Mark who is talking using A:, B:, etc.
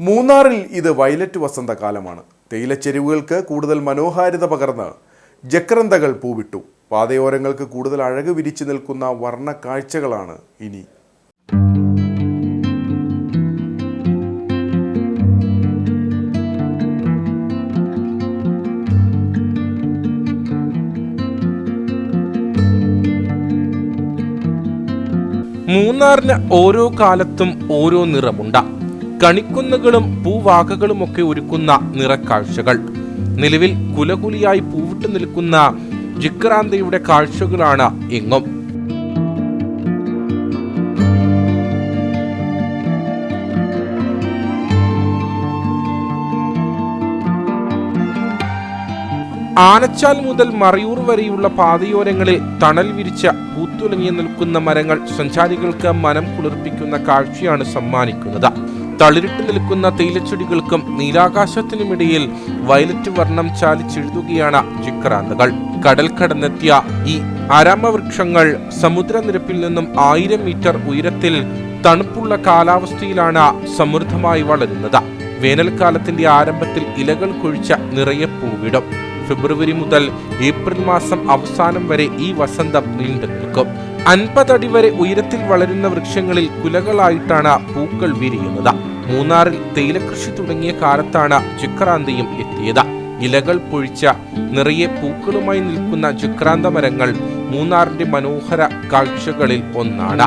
A: മൂന്നാറിൽ ഇത് വയലറ്റ് വസന്തകാലമാണ്. തേയിലച്ചെരുവുകൾക്ക് കൂടുതൽ മനോഹാരിത പകർന്ന് ജക്രന്തകൾ പൂവിട്ടു. പാതയോരങ്ങൾക്ക് കൂടുതൽ അഴക് വിരിച്ചു നിൽക്കുന്ന വർണ കാഴ്ചകളാണ് ഇനി.
B: മൂന്നാറിന് ഓരോ കാലത്തും ഓരോ നിറമുണ്ട്. കണിക്കുന്നുകളും പൂവാകകളുമൊക്കെ ഒരുക്കുന്ന നിറക്കാഴ്ചകൾ. നിലവിൽ കുലകുലിയായി പൂവിട്ട് നിൽക്കുന്ന ജിക്രാന്തയുടെ കാഴ്ചകളാണ് എങ്ങും ആനച്ചാൽ മുതൽ മറയൂർ വരെയുള്ള പാതയോരങ്ങളിൽ തണൽ വിരിച്ച പൂത്തുലങ്ങി നിൽക്കുന്ന മരങ്ങൾ സഞ്ചാരികൾക്ക് മനം കുളിർപ്പിക്കുന്ന കാഴ്ചയാണ് സമ്മാനിക്കുന്നത്. തളിരിട്ട് നിൽക്കുന്ന തേയിലച്ചെടികൾക്കും നീലാകാശത്തിനുമിടയിൽ വയലറ്റ് വർണം ചാലിച്ചെഴുതുകയാണ് ജിക്രാന്തകൾ കടൽ കടന്നെത്തിയ ഈ ആരാമവൃക്ഷങ്ങൾ സമുദ്രനിരപ്പിൽ നിന്നും ആയിരം മീറ്റർ ഉയരത്തിൽ തണുപ്പുള്ള കാലാവസ്ഥയിലാണ് സമൃദ്ധമായി വളരുന്നത്. വേനൽക്കാലത്തിന്റെ ആരംഭത്തിൽ ഇലകൾ കൊഴിച്ച നിറയെ പൂവിടും. ഫെബ്രുവരി മുതൽ ഏപ്രിൽ മാസം അവസാനം വരെ ഈ വസന്തം നീണ്ടു നിൽക്കും അൻപതടി വരെ ഉയരത്തിൽ വളരുന്ന വൃക്ഷങ്ങളിൽ കുലകളായിട്ടാണ് പൂക്കൾ വിരിയുന്നത്. മൂന്നാറിൽ തേയിലകൃഷി തുടങ്ങിയ കാലത്താണ് ചുക്രാന്തിയും എത്തിയത്. ഇലകൾ പൊഴിച്ച നിറയെ പൂക്കളുമായി നിൽക്കുന്ന ചുക്രാന്ത മരങ്ങൾ മൂന്നാറിന്റെ മനോഹര കാഴ്ചകളിൽ ഒന്നാണ്.